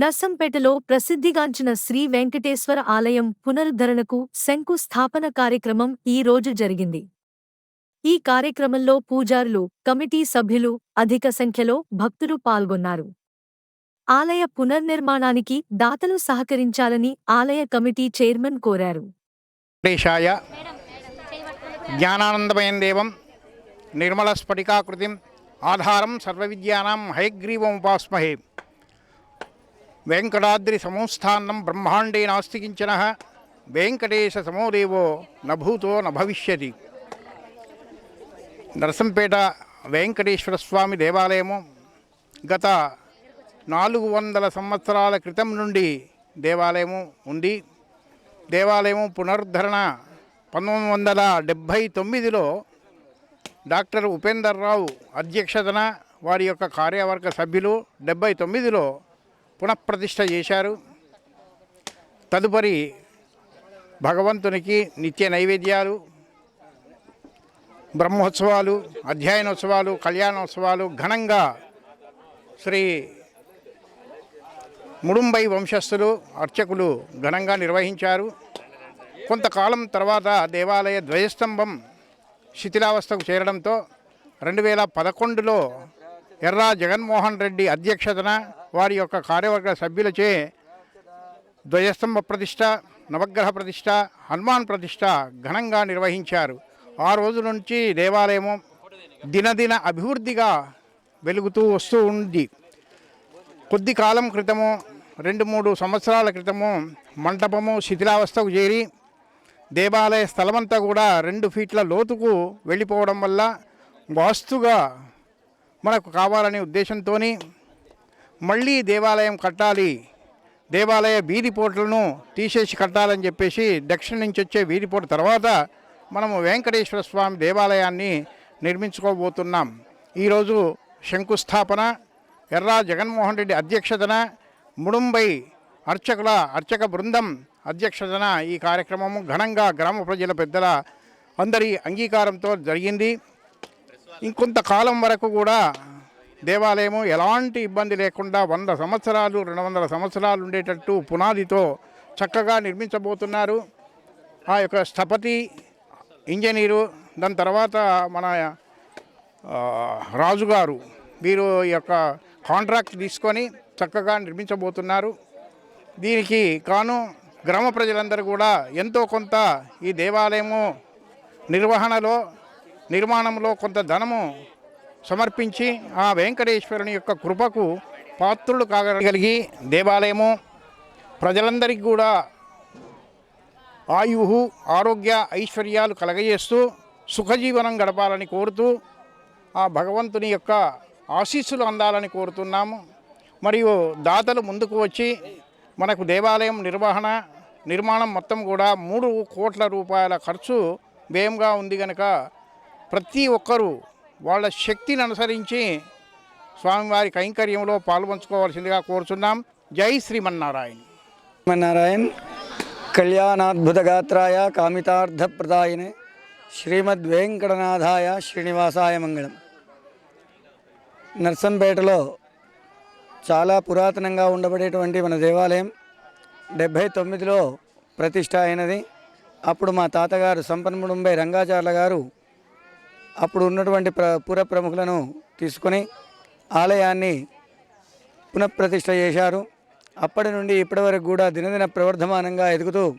నర్సంపేటలో ప్రసిద్ధిగాంచిన శ్రీ వెంకటేశ్వర ఆలయం పునరుద్ధరణకు శంకుస్థాపన కార్యక్రమం ఈ రోజు జరిగింది. ఈ కార్యక్రమంలో పూజారులు కమిటీ సభ్యులు అధిక సంఖ్యలో భక్తులు పాల్గొన్నారు. ఆలయ పునర్నిర్మాణానికి దాతలు సహకరించాలని ఆలయ కమిటీ చైర్మన్ కోరారు. జ్ఞానానందమయం దేవం నిర్మల స్ఫటికాకృతిం ఆధారం సర్వవిద్యానాం హయగ్రీవముపాస్మహే వెంకటాద్రి సంస్థానం బ్రహ్మాండే నాస్తి కించన వెంకటేశ సమోదేవో నభూతో నభవిష్యతి నరసంపేట వెంకటేశ్వర స్వామి దేవాలయము గత నాలుగు వందల సంవత్సరాల క్రితం నుండి దేవాలయము ఉంది. దేవాలయము పునరుద్ధరణ పంతొమ్మిది వందల డెబ్భై తొమ్మిదిలో డాక్టర్ ఉపేందర్ రావు అధ్యక్షతన వారి యొక్క కార్యవర్గ సభ్యులు డెబ్భై తొమ్మిదిలో పునఃప్రతిష్ఠ చేశారు. తదుపరి భగవంతునికి నిత్య నైవేద్యాలు బ్రహ్మోత్సవాలు అధ్యయనోత్సవాలు కళ్యాణోత్సవాలు ఘనంగా శ్రీ ముడుంబై వంశస్థులు అర్చకులు ఘనంగా నిర్వహించారు. కొంతకాలం తర్వాత దేవాలయ ద్వయస్తంభం శిథిలావస్థకు చేరడంతో రెండు వేల పదకొండులో ఎర్రా జగన్మోహన్ రెడ్డి అధ్యక్షతన వారి యొక్క కార్యవర్గ సభ్యులచే ధ్వజస్తంభ ప్రతిష్ట నవగ్రహ ప్రతిష్ట హనుమాన్ ప్రతిష్ట ఘనంగా నిర్వహించారు. ఆ రోజు నుంచి దేవాలయము దినదిన అభివృద్ధిగా వెలుగుతూ వస్తూ ఉంది. కొద్ది కాలం క్రితము రెండు మూడు సంవత్సరాల క్రితము మంటపము శిథిలావస్థకు చేరి దేవాలయ స్థలమంతా కూడా రెండు ఫీట్ల లోతుకు వెళ్ళిపోవడం వల్ల వాస్తుగా మనకు కావాలనే ఉద్దేశంతో మళ్ళీ దేవాలయం కట్టాలి. దేవాలయ వీధి పోట్లను తీసేసి కట్టాలని చెప్పేసి దక్షిణ నుంచి వచ్చే వీధి పోటు తర్వాత మనము వెంకటేశ్వర స్వామి దేవాలయాన్ని నిర్మించుకోబోతున్నాం. ఈరోజు శంకుస్థాపన ఎర్రా జగన్మోహన్ రెడ్డి అధ్యక్షతన ముడుంబై అర్చకుల అర్చక బృందం అధ్యక్షతన ఈ కార్యక్రమము ఘనంగా గ్రామ ప్రజల పెద్దల అందరి అంగీకారంతో జరిగింది. ఇంకొంతకాలం వరకు కూడా దేవాలయము ఎలాంటి ఇబ్బంది లేకుండా వంద సంవత్సరాలు రెండు వందల సంవత్సరాలు ఉండేటట్టు పునాదితో చక్కగా నిర్మించబోతున్నారు. ఆ యొక్క స్థపతి ఇంజనీరు దాని తర్వాత మన రాజుగారు వీరు ఈ యొక్క కాంట్రాక్ట్ తీసుకొని చక్కగా నిర్మించబోతున్నారు. దీనికి కాను గ్రామ ప్రజలందరూ కూడా ఎంతో కొంత ఈ దేవాలయము నిర్వహణలో నిర్మాణంలో కొంత ధనము సమర్పించి ఆ వెంకటేశ్వరుని యొక్క కృపకు పాత్రులు కాగలిగి దేవాలయము ప్రజలందరికీ కూడా ఆయుహు ఆరోగ్య ఐశ్వర్యాలు కలగజేస్తూ సుఖజీవనం గడపాలని కోరుతూ ఆ భగవంతుని యొక్క ఆశీస్సులు అందాలని కోరుతున్నాము. మరియు దాతలు ముందుకు వచ్చి మనకు దేవాలయం నిర్వహణ నిర్మాణం మొత్తం కూడా మూడు కోట్ల రూపాయల ఖర్చు వ్యయంగా ఉంది కనుక ప్రతి ఒక్కరూ వాళ్ళ శక్తిని అనుసరించి స్వామివారి కైంకర్యంలో పాల్పంచుకోవాల్సిందిగా కోరుచున్నాం. జై శ్రీమన్నారాయణ. శ్రీమన్నారాయణ కళ్యాణాద్భుతగాత్రాయ కామితార్థప్రదాయనే శ్రీమద్వేంకటనాథాయ శ్రీనివాసాయ మంగళం. నర్సంపేటలో చాలా పురాతనంగా ఉండబడేటువంటి మన దేవాలయం డెబ్భై తొమ్మిదిలో ప్రతిష్ట అయినది. అప్పుడు మా తాతగారు సంపన్ముడుంబై రంగాచార్ల గారు అప్పుడు ఉన్నటువంటి ప్ర పుర ప్రముఖులను తీసుకొని ఆలయాన్ని పునఃప్రతిష్ఠ చేశారు. అప్పటి నుండి ఇప్పటి వరకు కూడా దినదిన ప్రవర్ధమానంగా ఎదుగుతూ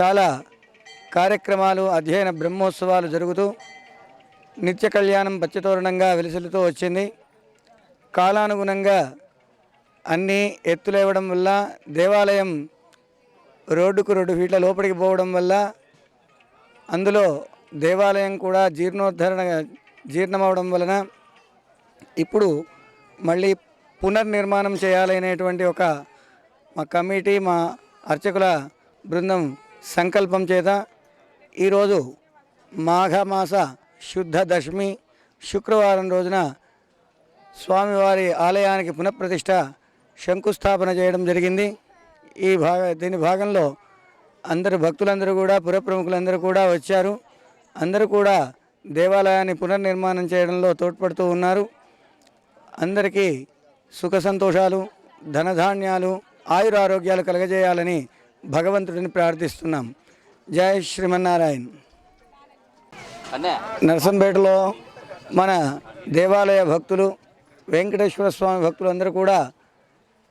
చాలా కార్యక్రమాలు అధ్యయన బ్రహ్మోత్సవాలు జరుగుతూ నిత్య కళ్యాణం పచ్చతోరణంగా వెలుసులుతూ వచ్చింది. కాలానుగుణంగా అన్నీ ఎత్తులేవడం వల్ల దేవాలయం రోడ్డుకు రెండు ఫీట్ల లోపలికి పోవడం వల్ల అందులో దేవాలయం కూడా జీర్ణోద్ధరణ జీర్ణమవడం వలన ఇప్పుడు మళ్ళీ పునర్నిర్మాణం చేయాలనేటువంటి ఒక మా కమిటీ మా అర్చకుల బృందం సంకల్పం చేత ఈరోజు మాఘమాస శుద్ధ దశమి శుక్రవారం రోజున స్వామివారి ఆలయానికి పునఃప్రతిష్ట శంకుస్థాపన చేయడం జరిగింది. ఈ భాగ దీని భాగంలో అందరు భక్తులందరూ కూడా పురప్రముఖులందరూ కూడా వచ్చారు. అందరూ కూడా దేవాలయాన్ని పునర్నిర్మాణం చేయడంలో తోడ్పడుతూ ఉన్నారు. అందరికీ సుఖ సంతోషాలు ధనధాన్యాలు ఆయురారోగ్యాలు కలగజేయాలని భగవంతుడిని ప్రార్థిస్తున్నాం. జై శ్రీమన్నారాయణ. నరసంపేటలో మన దేవాలయ భక్తులు వెంకటేశ్వర స్వామి భక్తులు అందరూ కూడా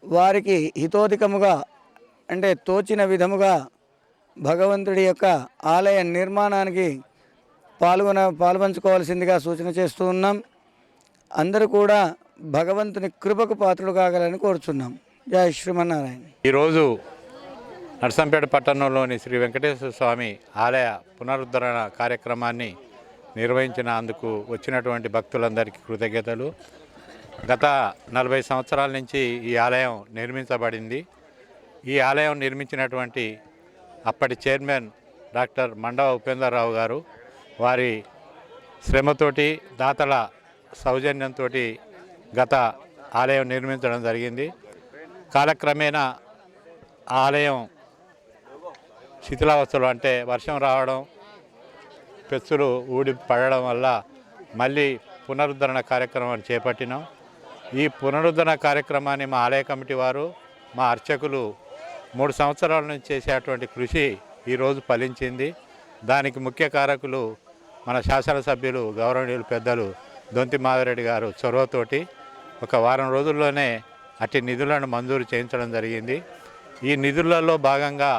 వారికి హితోధికముగా అంటే తోచిన విధముగా భగవంతుడి యొక్క ఆలయ నిర్మాణానికి పాల్గొన పాల్పంచుకోవాల్సిందిగా సూచన చేస్తూ ఉన్నాం. అందరూ కూడా భగవంతుని కృపకు పాత్రలు కాగలని కోరుచున్నాం. జయ శ్రీమన్నారాయణ. ఈరోజు నర్సంపేట పట్టణంలోని శ్రీ వెంకటేశ్వర స్వామి ఆలయ పునరుద్ధరణ కార్యక్రమాన్ని నిర్వహించిన అందుకు వచ్చినటువంటి భక్తులందరికీ కృతజ్ఞతలు. గత నలభై సంవత్సరాల నుంచి ఈ ఆలయం నిర్మించబడింది. ఈ ఆలయం నిర్మించినటువంటి అప్పటి చైర్మన్ డాక్టర్ మండవ ఉపేంద్రరావు గారు వారి శ్రమతోటి దాతల సౌజన్యంతో గత ఆలయం నిర్మించడం జరిగింది. కాలక్రమేణా ఆలయం శిథిలావస్థలు అంటే వర్షం రావడం పెచ్చులు ఊడి పడడం వల్ల మళ్ళీ పునరుద్ధరణ కార్యక్రమాన్ని చేపట్టినాం. ఈ పునరుద్ధరణ కార్యక్రమాన్ని మా ఆలయ కమిటీ వారు మా అర్చకులు మూడు సంవత్సరాల నుంచి చేసేటువంటి కృషి ఈరోజు ఫలించింది. దానికి ముఖ్య కారకులు మన శాసనసభ్యులు గౌరవనీయులు పెద్దలు దొంతి మాధవరెడ్డి గారు చొరవతోటి ఒక వారం రోజుల్లోనే అట్టి నిధులను మంజూరు చేయించడం జరిగింది. ఈ నిధులలో భాగంగా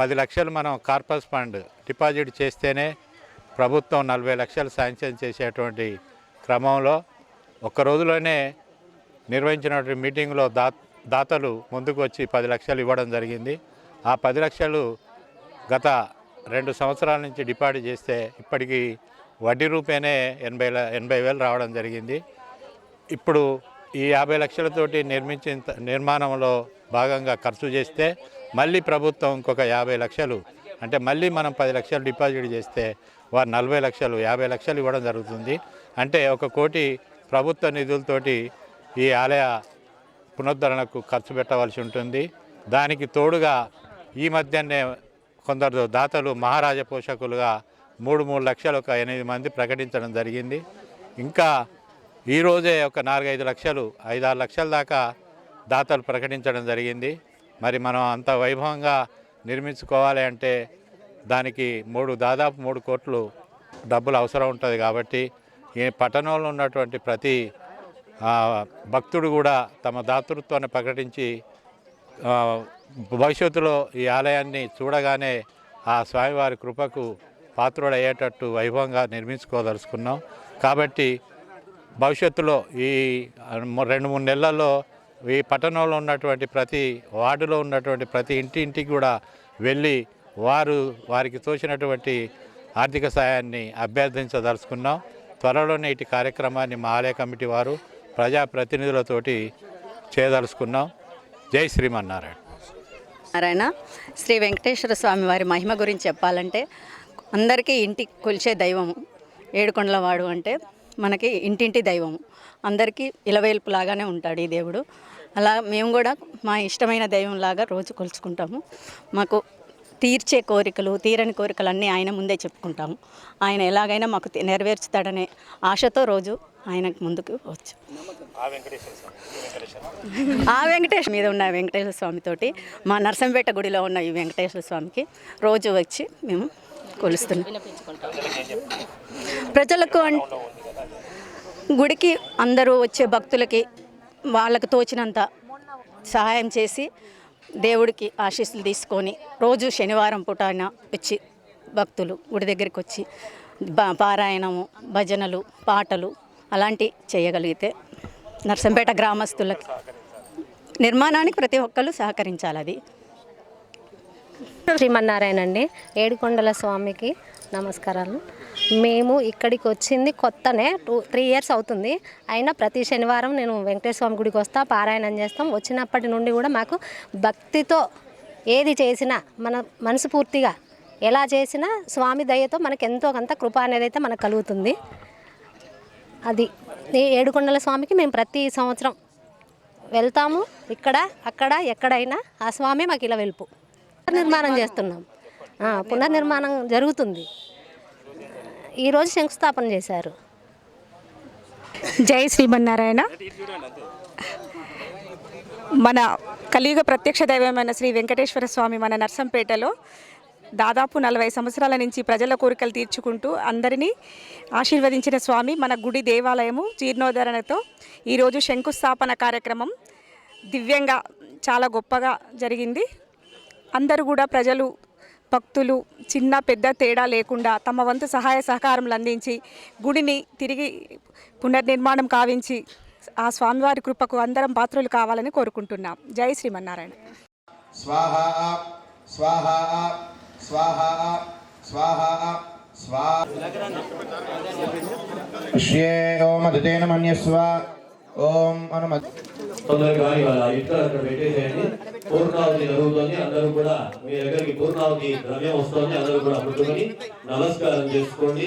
పది లక్షలు మనం కార్పస్ ఫండ్ డిపాజిట్ చేస్తేనే ప్రభుత్వం నలభై లక్షలు శాంక్షన్ చేసేటువంటి క్రమంలో ఒక్క రోజులోనే నిర్వహించినటువంటి మీటింగ్లో దా దాతలు ముందుకు వచ్చి పది లక్షలు ఇవ్వడం జరిగింది. ఆ పది లక్షలు గత రెండు సంవత్సరాల నుంచి డిపాజిట్ చేస్తే ఇప్పటికీ వడ్డీ రూపేనే ఎనభై ఎనభై వేలు రావడం జరిగింది. ఇప్పుడు ఈ యాభై లక్షలతోటి నిర్మించిన నిర్మాణంలో భాగంగా ఖర్చు చేస్తే మళ్ళీ ప్రభుత్వం ఇంకొక యాభై లక్షలు అంటే మళ్ళీ మనం పది లక్షలు డిపాజిట్ చేస్తే వారు నలభై లక్షలు యాభై లక్షలు ఇవ్వడం జరుగుతుంది. అంటే ఒక కోటి ప్రభుత్వ నిధులతోటి ఈ ఆలయ పునరుద్ధరణకు ఖర్చు పెట్టవలసి ఉంటుంది. దానికి తోడుగా ఈ మధ్యనే కొందరు దాతలు మహారాజ పోషకులుగా మూడు మూడు లక్షలు ఒక ఎనిమిది మంది ప్రకటించడం జరిగింది. ఇంకా ఈరోజే ఒక నాలుగైదు లక్షలు ఐదారు లక్షల దాకా దాతలు ప్రకటించడం జరిగింది. మరి మనం అంత వైభవంగా నిర్మించుకోవాలి అంటే దానికి మూడు దాదాపు మూడు కోట్లు డబ్బులు అవసరం ఉంటుంది కాబట్టి ఈ పట్టణంలో ఉన్నటువంటి ప్రతి భక్తుడు కూడా తమ దాతృత్వాన్ని ప్రకటించి భవిష్యత్తులో ఈ ఆలయాన్ని చూడగానే ఆ స్వామివారి కృపకు పాత్రుడయ్యేటట్టు వైభవంగా నిర్మించుకోదలుచుకున్నాం. కాబట్టి భవిష్యత్తులో ఈ రెండు మూడు నెలల్లో ఈ పట్టణంలో ఉన్నటువంటి ప్రతి వార్డులో ఉన్నటువంటి ప్రతి ఇంటి ఇంటికి కూడా వెళ్ళి వారు వారికి తోచినటువంటి ఆర్థిక సాయాన్ని అభ్యర్థించదలుచుకున్నాం. త్వరలోనే ఇటు కార్యక్రమాన్ని మా ఆలయ కమిటీ వారు ప్రజాప్రతినిధులతోటి చేయదలుచుకున్నాం. జై శ్రీమన్నారాయణ. నారాయణ. శ్రీ వెంకటేశ్వర స్వామి వారి మహిమ గురించి చెప్పాలంటే అందరికీ ఇంటి కొలిచే దైవము ఏడుకొండల వాడు అంటే మనకి ఇంటింటి దైవము అందరికీ ఇలవేల్పులాగానే ఉంటాడు ఈ దేవుడు. అలా మేము కూడా మా ఇష్టమైన దైవంలాగా రోజు కొలుచుకుంటాము. మాకు తీర్చే కోరికలు తీరని కోరికలు అన్నీ ఆయన ముందే చెప్పుకుంటాము. ఆయన ఎలాగైనా మాకు నెరవేర్చుతాడనే ఆశతో రోజు ఆయనకు ముందుకు వచ్చు. ఆ వెంకటేశ్వర మీద ఉన్న వెంకటేశ్వర స్వామితోటి మా నర్సంపేట గుడిలో ఉన్న ఈ వెంకటేశ్వర స్వామికి రోజు వచ్చి మేము కొలుస్తున్నాం. ప్రజలకు గుడికి అందరూ వచ్చే భక్తులకి వాళ్ళకు తోచినంత సహాయం చేసి దేవుడికి ఆశీస్సులు తీసుకొని రోజు శనివారం పూట ఆయన వచ్చి భక్తులు గుడి దగ్గరికి వచ్చి పారాయణము భజనలు పాటలు అలాంటి చేయగలిగితే నర్సంపేట గ్రామస్తులకి నిర్మాణానికి ప్రతి ఒక్కరు సహకరించాలి అది. శ్రీమన్నారాయణ అండి. ఏడుకొండల స్వామికి నమస్కారాలు. మేము ఇక్కడికి వచ్చింది కొత్తనే టూ త్రీ ఇయర్స్ అవుతుంది. అయినా ప్రతి శనివారం నేను వెంకటేశ్వర స్వామి గుడికి వస్తా పారాయణం చేస్తాం. వచ్చినప్పటి నుండి కూడా మాకు భక్తితో ఏది చేసినా మన మనసు పూర్తిగా ఎలా చేసినా స్వామి దయతో మనకు ఎంతో కొంత కృప అనేది అయితే మనకు కలుగుతుంది. అది ఈ ఏడుకొండల స్వామికి మేము ప్రతి సంవత్సరం వెళ్తాము. ఇక్కడ అక్కడ ఎక్కడైనా ఆ స్వామి మాకు ఇలా వెలుపు. పునర్నిర్మాణం చేస్తున్నాం. పునర్నిర్మాణం జరుగుతుంది. ఈరోజు శంకుస్థాపన చేశారు. జై శ్రీమన్నారాయణ. మన కలియుగ ప్రత్యక్ష దైవమైన శ్రీ వెంకటేశ్వర స్వామి మన నర్సంపేటలో దాదాపు నలభై సంవత్సరాల నుంచి ప్రజల కోరికలు తీర్చుకుంటూ అందరినీ ఆశీర్వదించిన స్వామి మన గుడి దేవాలయము జీర్ణోద్ధరణతో ఈరోజు శంకుస్థాపన కార్యక్రమం దివ్యంగా చాలా గొప్పగా జరిగింది. అందరూ కూడా ప్రజలు భక్తులు చిన్న పెద్ద తేడా లేకుండా తమ వంతు సహాయ సహకారములు అందించి గుడిని తిరిగి పునర్నిర్మాణం కావించి ఆ స్వామివారి కృపకు అందరం పాత్రలు కావాలని కోరుకుంటున్నాం. జై శ్రీమన్నారాయణ. స్వాహ స్వాహ స్వాహ స్వాహ స్వాహ శ్రే ఓం మన్యస్వ ఓం తొందరగా ఇవాళ ఇట్లా అక్కడ పెట్టేసేయండి. పూర్ణావతి జరుగుతుంది. అందరూ కూడా మీ దగ్గరికి పూర్ణావతి ద్రవ్యం వస్తుంది. అందరూ కూడా ముట్టుకొని నమస్కారం చేసుకోండి.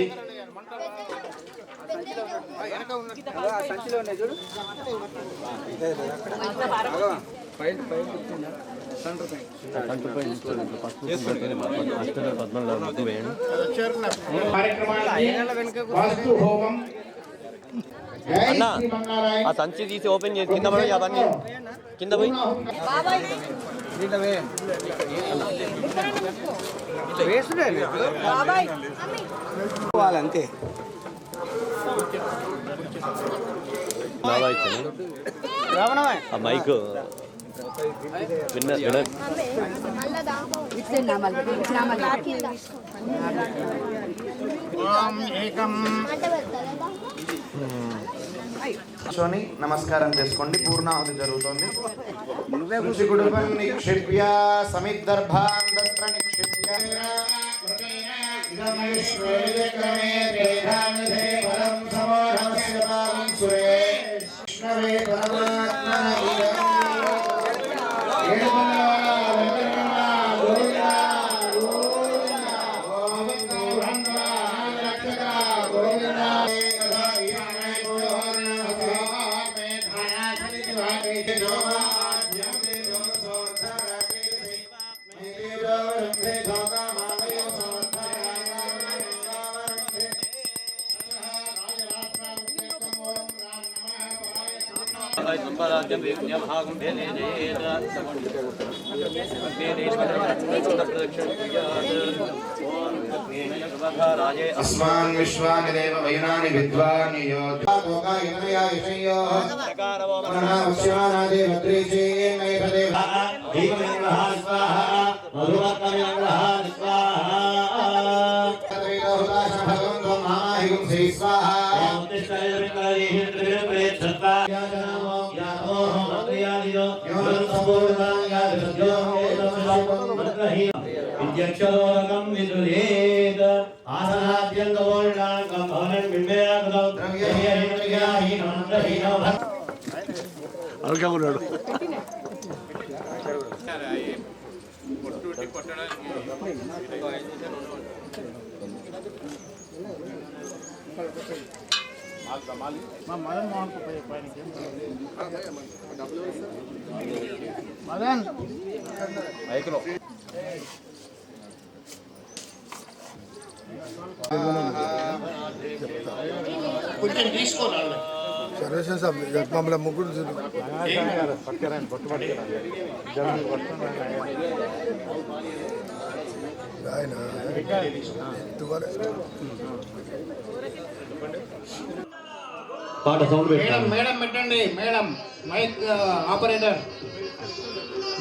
కార్యక్రమానికి వాస్తు హోమం శ్రీమన్నారాయణ ఆ సంచి తీసి ఓపెన్ చేసి కింద పడి అవన్నీ. కింద పోయి. ఆ మైక్. విన్న విన. ఓం ఏకం. కూర్చొని నమస్కారం చేసుకోండి. పూర్ణాహుతి జరుగుతుంది. నిక్షిప్య ఇదమైశ్వర్యక్రమే अस्मान् विश्वानि देव वयुनानि विद्वान् విద్యక్షరోగం విదురేద ఆసనాద్యంగోల్డాంగం భవనం బింబయాగతం ద్రవ్యహీనం మంత్రహీనం మదన్ కొంచెం తీసుకోవాలి సర్వేశ్వర సాబ్ మమ్మల్ని ముగ్గురు ఆయన తువ్వాలి పాట సౌండ్ మేడం పెట్టండి. Madam mike operator.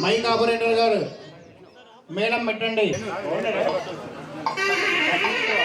Mike operator గారు. మేడం పెట్టండి. Tapi.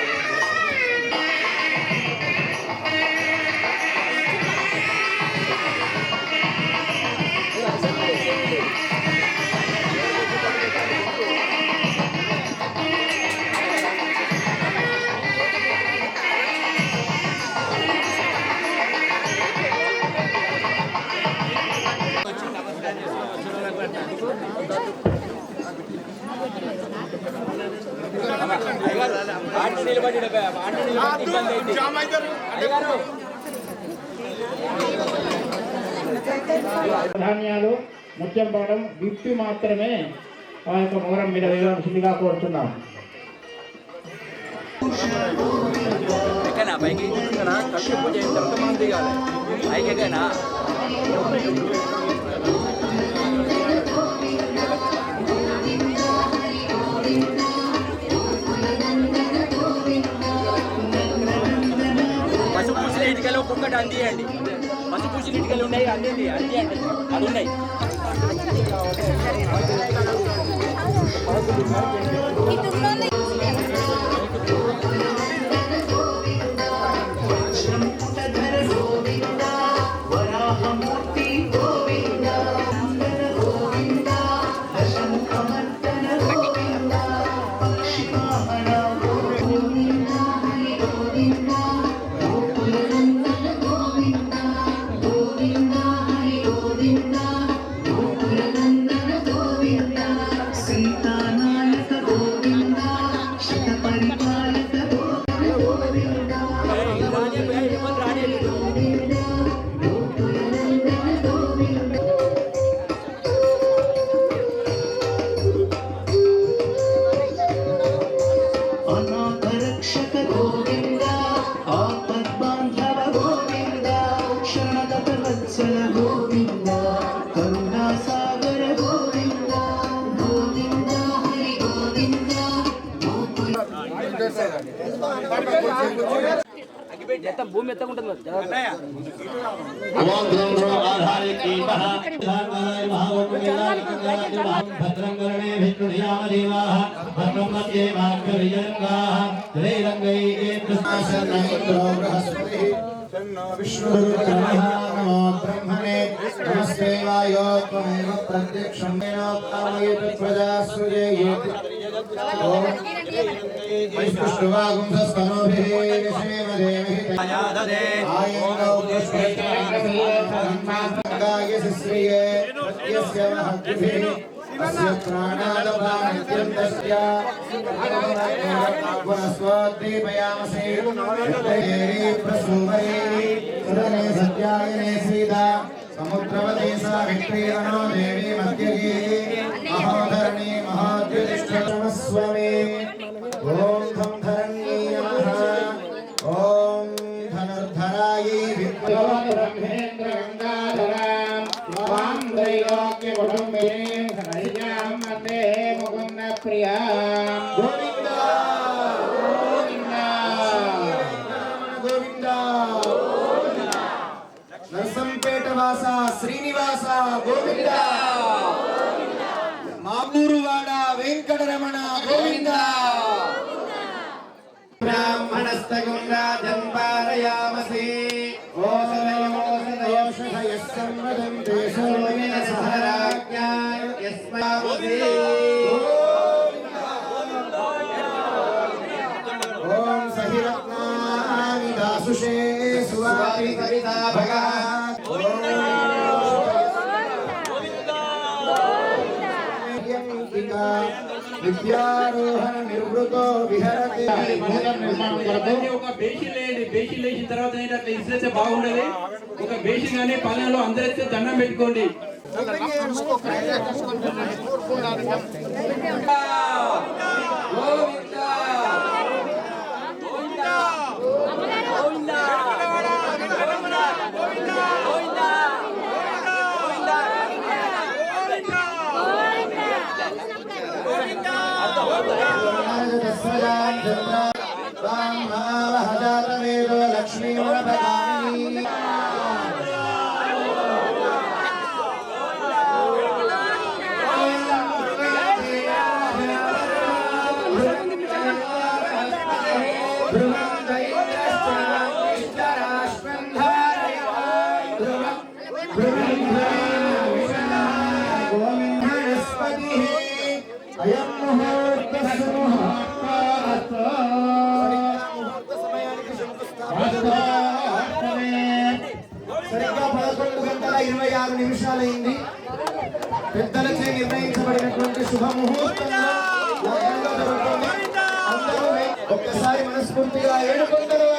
ధాన్యాలు ముత్యం పాడం విప్పి మాత్రమే ఆ యొక్క మొగరం మీద వేయవలసిందిగా కోరుతున్నాం. పైకి కళ్ళు పూజ ఎంత మంది కాదు. దిగాలి పైకి ఒక్కొక్కటి అందియండి పసి పూసి ఇటుకలు ఉన్నాయి అందింది అందియండి అది ఉన్నాయి. అనాథరక్షక ఎంత భూమి ఎంత ఉంటుంది ప్రత్యక్షం ప్రజాసు ప్రజా సృజయేతి ఓం వైష్ణువాగుంసస్తనోభిः సదనే సత్యాయనే సముద్రవదే महाधरणी महाद्युतिष्ठतमस्वमे ॐ धं धरण्ये नमः। ॐ धनुर्धरायै विद्वाब्रह्मेन्द्रगङ्गाधरां त्वां त्रैलोक्यकुटुम्बिनीं धनैजां वंदे मुकुन्दप्रियाँ गोविन्दा गोविन्दा। गोविन्दा। नरसंपेटवासा श्रीनिवासा गोविन्दा। మామూరువాడ వెంకటరమణ గోవింద. బ్రాహ్మణస్తగుండాజం పారయామసి ఒక బేసి లేండి బేసి లేచిన తర్వాత ఏంటంటే ఇస్తే బాగుండదు. ఒక బేసి కానీ పల్లెలో అందరిస్తే దండం పెట్టుకోండి. లక్ష్మీ అయం ముహూర్త సరిగ్గా పదకొండు గంటల ఇరవై ఆరు నిమిషాలైంది. పెద్దలచే నిర్ణయించబడినటువంటి శుభ ముహూర్తంలో ఒక్కసారి మనస్ఫూర్తిగా ఏడుకొండల వాడ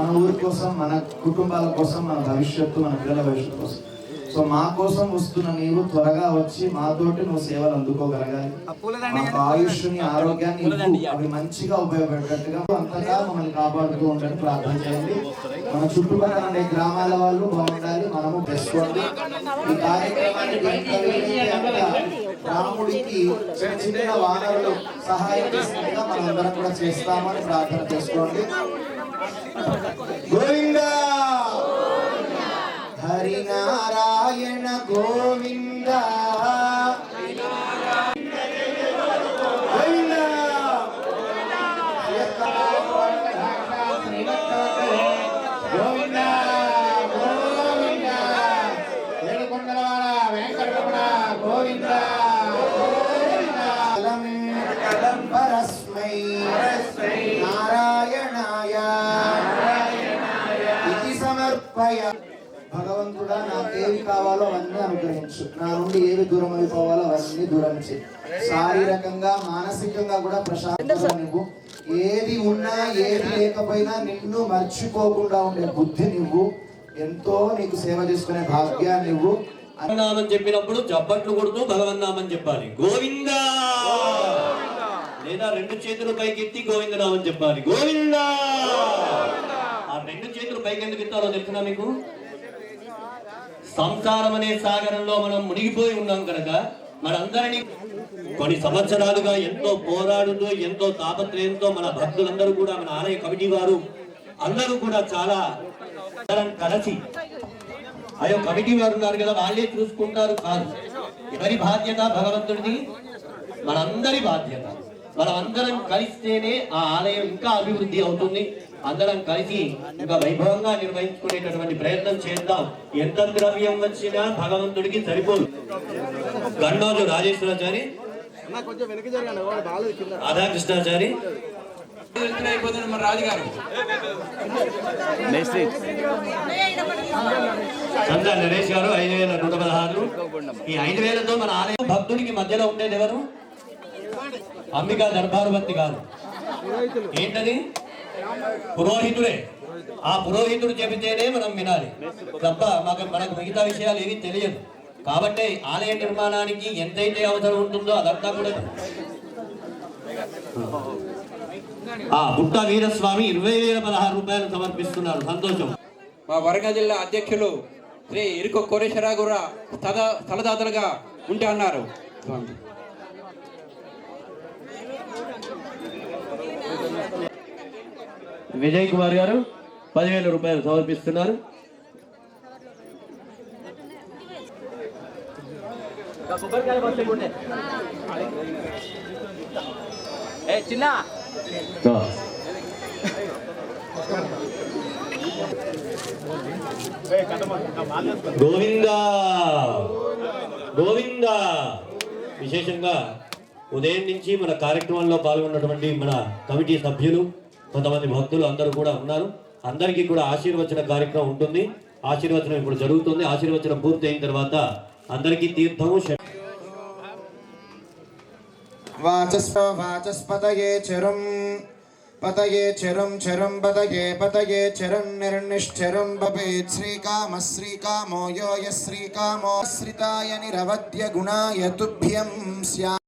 మన ఊరి కోసం మన కుటుంబాల కోసం మన భవిష్యత్తు మన పిల్లల భవిష్యత్తు కోసం. సో మా కోసం వస్తున్న నీవు త్వరగా వచ్చి మాతోటి నువ్వు సేవలు అందుకోగలగాలి. ఆయుష్ని ఆరోగ్యాన్ని. అవి మంచిగా ఉపయోగపడేటట్టుగా అంతగా మమ్మల్ని కాపాడుతూ ఉండని ప్రార్థన చేయండి. మన చుట్టుపక్కల ఉండే గ్రామాల వాళ్ళు బాగుండాలి మనము తెచ్చుకోండి ఈ కార్యక్రమాన్ని రాముడికి చిన్న చిన్న వానరులు సహాయం చేసినట్టుగా మనందరం కూడా చేస్తామని ప్రార్థన చేసుకోండి. గోవింద! హరినారాయణ గోవింద! గోవింద కావాలో అవన్నీ అనుగ్రహించు. నా నుండి ఏవి దూరం అయిపోవాలో అవన్నీ దూరం చేయి శారీరకంగా మానసికంగా కూడా ప్రశాంతంగా నువ్వు. ఏది ఉన్నా ఏది లేకపోయినా నిన్ను మర్చిపోకుండా ఉండే బుద్ధి నువ్వు. ఎంతో నీకు సేవ చేసుకునే భాగ్యాన్ని నువ్వు. నామం చెప్పినప్పుడు చప్పట్లు కొడుతూ భగవన్నామం చెప్పాలి. గోవింద! లేదా రెండు చేతులు పైకెత్తి గోవింద నామం చెప్పాలి. గోవింద! ఆ రెండు చేతులు పైకి ఎందుకు ఎత్తాలో తెలుసునా మీకు? సంసారం అనే సాగరంలో మనం మునిగిపోయి ఉన్నాం కనుక మనందరినీ కొన్ని సంవత్సరాలుగా ఎంతో పోరాడుతూ ఎంతో తాపత్రయంతో మన భక్తులందరూ కూడా మన ఆలయ కమిటీ వారు అందరూ కూడా చాలా కలిసి అయ్యో కమిటీ వారు ఉన్నారు కదా వాళ్ళే చూసుకుంటారు కాదు. ఎవరి బాధ్యత? భగవంతుడిది. మనందరి బాధ్యత. మనం అందరం కలిస్తేనే ఆ ఆలయం ఇంకా అభివృద్ధి అవుతుంది. అందరం కలిసి ఇంకా వైభవంగా నిర్వహించుకునేటటువంటి ప్రయత్నం చేద్దాం. ఎంత ద్రవ్యం వచ్చినా భగవంతుడికి సరిపోదు. గండోజు రాజేశ్వరాచారి రాధాకృష్ణాచారి. అయిపోతుంది మన రాజుగారు చంద్ర నరేష్ గారు ఐదు వేల నూట పదహారు. ఈ ఐదు వేలతో మన ఆలయం భక్తుడికి మధ్యలో ఉండేది ఎవరు? అంబికా దర్బారుబంతి గారు. ఏంటది? పురోహితుడే. ఆ పురోహితుడు చెబితేనే మనం వినాలి. తప్ప మాకు మనకు మిగతా విషయాలు ఏవి తెలియదు. కాబట్టి ఆలయ నిర్మాణానికి ఎంతైతే అవసరం ఉంటుందో అదంతా కూడా ఆ బుట్ట వీరస్వామి ఇరవై వేల పదహారు రూపాయలు సమర్పిస్తున్నారు. సంతోషం. మా వరంగల్ జిల్లా అధ్యక్షులు శ్రీ ఇరుకు కోరేశ్వరరావు కూడా స్థల స్థలదాతలుగా ఉంటే అన్నారు. విజయ్ కుమార్ గారు పదివేల రూపాయలు సమర్పిస్తున్నారు. ఆ. గోవింద. గోవింద. విశేషంగా ఉదయం నుంచి మన కార్యక్రమంలో పాల్గొన్నటువంటి మన కమిటీ సభ్యులు కొంతమంది భక్తులు అందరూ కూడా ఉన్నారు. అందరికీ కూడా ఆశీర్వచన కార్యక్రమం ఉంటుంది. ఆశీర్వచనం ఇప్పుడు జరుగుతుంది. ఆశీర్వచనం పూర్తి అయిన తర్వాత అందరికీ తీర్థము వాచస్వ వాచస్పతయే చరం పతయే చరం చరం పతయే పతయే చరం నిర్నిశ్చరం భవేత్ శ్రీకామ శ్రీకామో యో శ్రీకామో శ్రితాయ నిరవద్య గుణాయ తుభ్యం స్యా